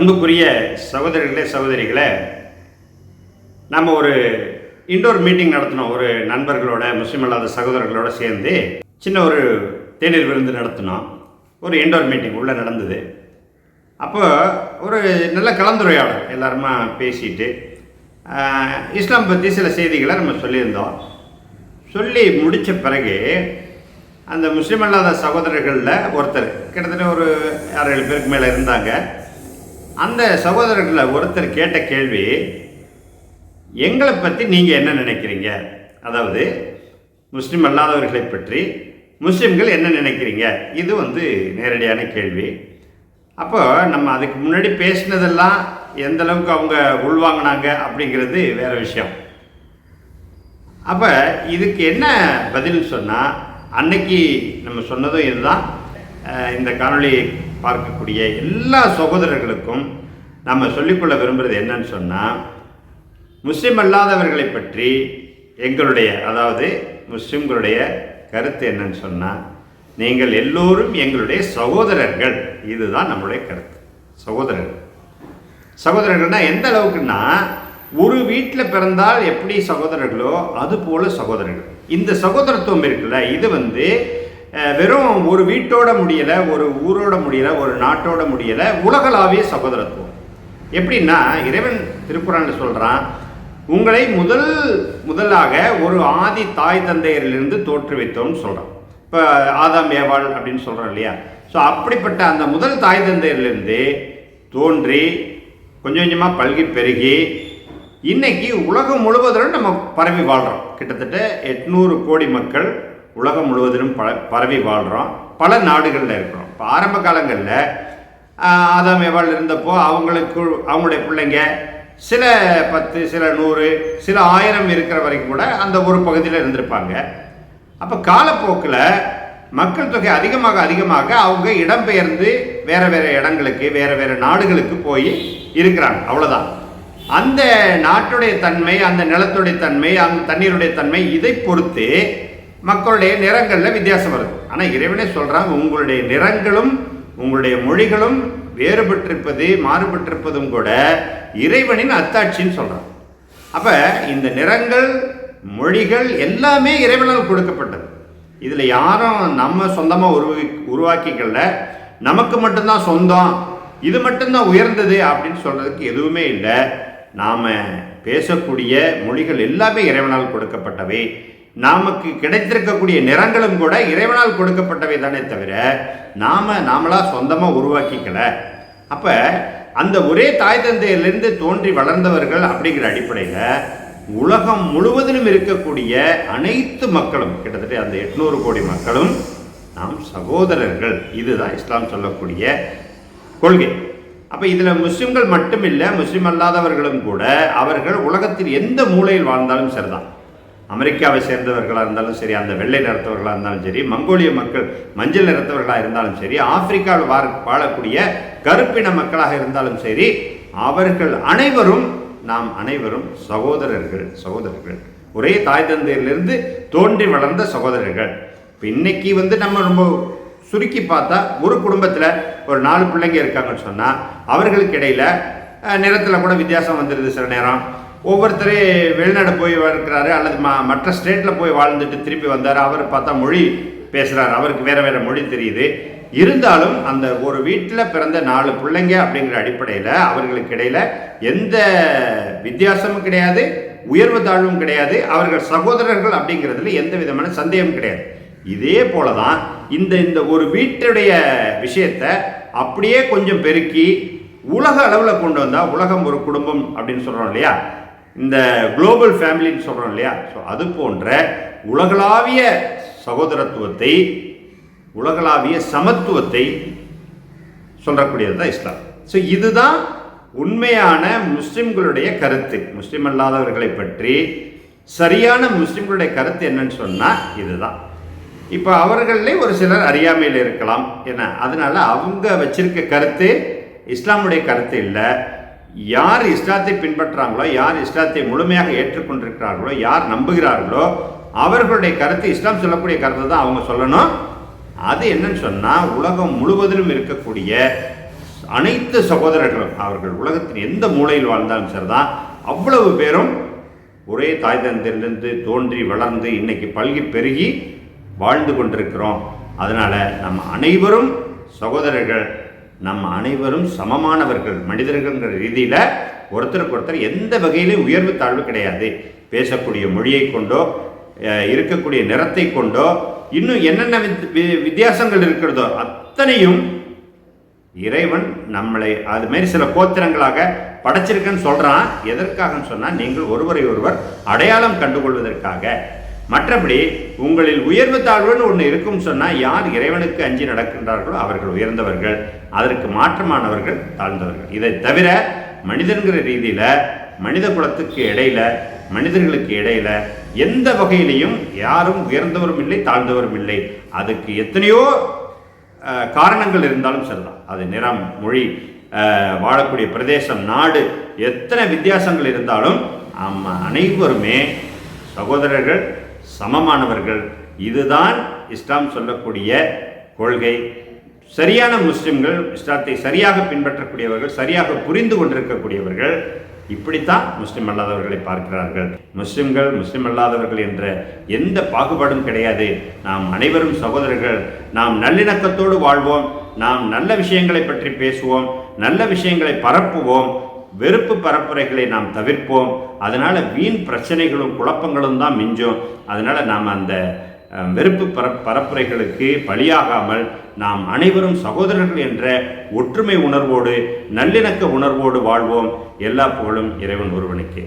அன்புக்குரிய சகோதரர்களே சகோதரிகளே நம்ம ஒரு இண்டோர் மீட்டிங் நடத்தினோம். ஒரு நண்பர்களோட முஸ்லீம் அல்லாத சகோதரர்களோட சேர்ந்து சின்ன ஒரு தேநீர் விருந்து நடத்தினோம். ஒரு இண்டோர் மீட்டிங் உள்ளே நடந்தது. அப்போ ஒரு நல்ல கலந்துரையாடல் எல்லாருமா பேசிட்டு இஸ்லாம் பற்றி சில செய்திகளை நம்ம சொல்லியிருந்தோம். சொல்லி முடித்த பிறகு அந்த முஸ்லீம் அல்லாத சகோதரர்களில் ஒருத்தர் கிட்டத்தட்ட ஒரு ஆறு ஏழு பேருக்கு மேலே இருந்தாங்க. அந்த சகோதரர்களில் ஒருத்தர் கேட்ட கேள்வி எங்களை பற்றி நீங்கள் என்ன நினைக்கிறீங்க? அதாவது முஸ்லீம் அல்லாதவர்களை பற்றி முஸ்லீம்கள் என்ன நினைக்கிறீங்க? இது வந்து நேரடியான கேள்வி. அப்போ நம்ம அதுக்கு முன்னாடி பேசினதெல்லாம் எந்த அளவுக்கு அவங்க உள்வாங்கினாங்க அப்படிங்கிறது வேற விஷயம். அப்போ இதுக்கு என்ன பதில் சொன்னால் அன்னைக்கு நம்ம சொன்னதும் இதுதான். இந்த காணொளி பார்க்கக்கூடிய எல்லா சகோதரர்களுக்கும் நம்ம சொல்லிக்கொள்ள விரும்புகிறது என்னன்னு சொன்னால் முஸ்லீம் அல்லாதவர்களை பற்றி எங்களுடைய அதாவது முஸ்லிம்களுடைய கருத்து என்னன்னு சொன்னால் நீங்கள் எல்லோரும் எங்களுடைய சகோதரர்கள். இதுதான் நம்மளுடைய கருத்து. சகோதரர்கள். சகோதரர்கள்னால் எந்த அளவுக்குன்னா ஒரு வீட்டில் பிறந்தால் எப்படி சகோதரர்களோ அது போல் சகோதரர்கள். இந்த சகோதரத்துவம் இருக்குல்ல இது வந்து வெறும் ஒரு வீட்டோட முடியலை ஒரு ஊரோட முடியலை ஒரு நாட்டோட முடியலை உலகளாவிய சகோதரத்துவம். எப்படின்னா இறைவன் திருக்குறான்ல சொல்கிறான் உங்களை முதல் முதலாக ஒரு ஆதி தாய் தந்தையரிலிருந்து தோற்றுவித்தோம்னு சொல்கிறான் இப்போ ஆதாம் ஏவாள் அப்படின்னு சொல்கிறோம் இல்லையா? ஸோ அப்படிப்பட்ட அந்த முதல் தாய் தந்தையரிலிருந்து தோன்றி கொஞ்சம் கொஞ்சமாக பல்கி பெருகி இன்றைக்கி உலகம் முழுவதிலும் நம்ம பரவி வாழ்கிறோம் கிட்டத்தட்ட எட்நூறு கோடி மக்கள் உலகம் முழுவதிலும் ப பரவி வாழ்கிறோம் பல நாடுகளில் இருக்கிறோம். இப்போ ஆரம்ப காலங்களில் ஆதாம் எவாள் இருந்தப்போ அவங்களுக்கு அவங்களுடைய பிள்ளைங்க சில பத்து சில நூறு சில ஆயிரம் இருக்கிற வரைக்கும் கூட அந்த ஒரு பகுதியில் இருந்திருப்பாங்க. அப்போ காலப்போக்கில் மக்கள் தொகை அதிகமாக அதிகமாக அவங்க இடம்பெயர்ந்து வேறு வேறு இடங்களுக்கு வேறு வேறு நாடுகளுக்கு போய் இருக்கிறாங்க. அவ்வளோதான் அந்த நாட்டுடைய தன்மை அந்த நிலத்துடைய தன்மை அந்த தண்ணீருடைய தன்மை இதை பொறுத்து மக்களுடைய நிறங்களில் வித்தியாசம் வருது. ஆனால் இறைவனே சொல்கிறாங்க உங்களுடைய நிறங்களும் உங்களுடைய மொழிகளும் வேறுபட்டிருப்பது மாறுபட்டிருப்பதும் கூட இறைவனின் அத்தாட்சின்னு சொல்கிறான் அப்போ இந்த நிறங்கள் மொழிகள் எல்லாமே இறைவனால் கொடுக்கப்பட்டது. இதில் யாரும் நம்ம சொந்தமாக உருவி உருவாக்கிக்கல. நமக்கு மட்டும்தான் சொந்தம். இது மட்டும்தான் உயர்ந்தது அப்படின்னு சொல்கிறதுக்கு எதுவுமே இல்லை. நாம் பேசக்கூடிய மொழிகள் எல்லாமே இறைவனால் கொடுக்கப்பட்டவை. நமக்கு கிடைத்திருக்கக்கூடிய நிறங்களும் கூட இறைவனால் கொடுக்கப்பட்டவை தானே தவிர நாம் நாமளாக சொந்தமாக உருவாக்கிக்கல. அப்போ அந்த ஒரே தாய் தந்தையிலிருந்து தோன்றி வளர்ந்தவர்கள் அப்படிங்கிற அடிப்படையில் உலகம் முழுவதிலும் இருக்கக்கூடிய அனைத்து மக்களும் கிட்டத்தட்ட அந்த எட்நூறு கோடி மக்களும் நாம் சகோதரர்கள். இதுதான் இஸ்லாம் சொல்லக்கூடிய கொள்கை. அப்போ இதில் முஸ்லிம்கள் மட்டும் இல்லை முஸ்லீம் அல்லாதவர்களும் கூட அவர்கள் உலகத்தில் எந்த மூலையில் வாழ்ந்தாலும் சரிதான். அமெரிக்காவை சேர்ந்தவர்களாக இருந்தாலும் சரி அந்த வெள்ளை நிறத்தவர்களாக இருந்தாலும் சரி மங்கோலிய மக்கள் மஞ்சள் நிறத்தவர்களாக இருந்தாலும் சரி ஆப்பிரிக்காவில் வாழ வாழக்கூடிய கருப்பின மக்களாக இருந்தாலும் சரி அவர்கள் அனைவரும் நாம் அனைவரும் சகோதரர்கள் சகோதரர்கள். ஒரே தாய் தந்தையிலிருந்து தோன்றி வளர்ந்த சகோதரர்கள். இப்போ இன்னைக்கு வந்து நம்ம ரொம்ப சுருக்கி பார்த்தா ஒரு குடும்பத்தில் ஒரு நாலு பிள்ளைங்க இருக்காங்கன்னு சொன்னால் அவர்களுக்கு இடையில நிறத்தில் கூட வித்தியாசம் வந்துடுது சில நேரம். ஒவ்வொருத்தர் வெளிநாடு போய் இருக்கிறாரு அல்லது ம மற்ற ஸ்டேட்டில் போய் வாழ்ந்துட்டு திருப்பி வந்தார். அவர் பார்த்தா மொழி பேசுகிறார் அவருக்கு வேறு வேறு மொழி தெரியுது. இருந்தாலும் அந்த ஒரு வீட்டில் பிறந்த நாலு பிள்ளைங்க அப்படிங்கிற அடிப்படையில் அவர்களுக்கு இடையில் எந்த வித்தியாசமும் கிடையாது உயர்வு தாழ்வும் கிடையாது. அவர்கள் சகோதரர்கள் அப்படிங்கிறதுல எந்த விதமான சந்தேகம் கிடையாது. இதே போல தான் இந்த இந்த ஒரு வீட்டுடைய விஷயத்தை அப்படியே கொஞ்சம் பெருக்கி உலக அளவில் கொண்டு வந்தால் உலகம் ஒரு குடும்பம் அப்படின்னு சொல்கிறோம் இல்லையா? இந்த குளோபல் ஃபேமிலின்னு சொல்கிறோம் இல்லையா? ஸோ அது போன்ற உலகளாவிய சகோதரத்துவத்தை உலகளாவிய சமத்துவத்தை சொல்லக்கூடியது தான் இஸ்லாம். ஸோ இதுதான் உண்மையான முஸ்லிம்களுடைய கருத்து. முஸ்லீம் அல்லாதவர்களை பற்றி சரியான முஸ்லிம்களுடைய கருத்து என்னன்னு சொன்னால் இதுதான். இப்போ அவர்களே ஒரு சிலர் அறியாமையில் இருக்கலாம். என்ன அதனால் அவங்க வச்சிருக்க கருத்து இஸ்லாமுடைய கருத்து இல்லை. யார் இஷ்டாத்தை பின்பற்றாங்களோ யார் இஷ்டாத்தை முழுமையாக ஏற்றுக்கொண்டிருக்கிறார்களோ யார் நம்புகிறார்களோ அவர்களுடைய கருத்து இஸ்லாம் சொல்லக்கூடிய கருத்தை தான் அவங்க சொல்லணும். அது என்னன்னு சொன்னால் உலகம் முழுவதிலும் இருக்கக்கூடிய அனைத்து சகோதரர்களும் அவர்கள் உலகத்தின் எந்த மூலையில் வாழ்ந்தாலும் சரிதான் அவ்வளவு பேரும் ஒரே தாய் தந்திலிருந்து தோன்றி வளர்ந்து இன்னைக்கு பல்கி பெருகி வாழ்ந்து கொண்டிருக்கிறோம். அதனால் நம்ம அனைவரும் சகோதரர்கள் நம்ம அனைவரும் சமமானவர்கள் மனிதர்கள்ங்கிற ரீதியில் ஒருத்தருக்கு ஒருத்தர் எந்த வகையிலும் உயர்வு தாழ்வு கிடையாது. பேசக்கூடிய மொழியை கொண்டோ இருக்கக்கூடிய நிறத்தை கொண்டோ இன்னும் என்னென்ன வித்- வி- வித்தியாசங்கள் இருக்கிறதோ அத்தனையும் இறைவன் நம்மளை அது மாரி சில கோத்திரங்களாக படைச்சிருக்கேன்னு சொல்கிறான் எதற்காகன்னு சொன்னால் நீங்கள் ஒருவரை ஒருவர் அடையாளம் கண்டுகொள்வதற்காக. மற்றபடி உங்களில் உயர்வு தாழ்வுன்னு ஒன்று இருக்கும்னு சொன்னால் யார் இறைவனுக்கு அஞ்சி நடக்கின்றார்களோ அவர்கள் உயர்ந்தவர்கள் அதற்கு மாற்றமானவர்கள் தாழ்ந்தவர்கள். இதை தவிர மனிதன்கிற ரீதியில் மனித குலத்துக்கு இடையில மனிதர்களுக்கு இடையில எந்த வகையிலையும் யாரும் உயர்ந்தவரும் இல்லை தாழ்ந்தவரும் இல்லை. அதுக்கு எத்தனையோ காரணங்கள் இருந்தாலும் சரிதான் அது நிறம் மொழி வாழக்கூடிய பிரதேசம் நாடு எத்தனை வித்தியாசங்கள் இருந்தாலும் நம்ம அனைவருமே சகோதரர்கள் சமமானவர்கள். இதுதான் இஸ்லாம் சொல்லக்கூடிய கொள்கை. சரியான முஸ்லிம்கள் இஸ்லாத்தை சரியாக பின்பற்றக்கூடியவர்கள் சரியாக புரிந்து கொண்டிருக்கக்கூடியவர்கள் இப்படித்தான் முஸ்லிம் அல்லாதவர்களை பார்க்கிறார்கள். முஸ்லிம்கள் முஸ்லிம் அல்லாதவர்கள் என்ற எந்த பாகுபாடும் கிடையாது. நாம் அனைவரும் சகோதரர்கள். நாம் நல்லிணக்கத்தோடு வாழ்வோம். நாம் நல்ல விஷயங்களை பற்றி பேசுவோம். நல்ல விஷயங்களை பரப்புவோம். வெறுப்பு பரப்புரைகளை நாம் தவிர்ப்போம். அதனால் வீண் பிரச்சனைகளும் குழப்பங்களும் தான் மிஞ்சும். அதனால் நாம் அந்த வெறுப்பு பர பரப்புரைகளுக்கு பலியாகாமல் நாம் அனைவரும் சகோதரர்கள் என்ற ஒற்றுமை உணர்வோடு நல்லிணக்க உணர்வோடு வாழ்வோம். எல்லா புகழும் இறைவன் ஒருவனுக்கே.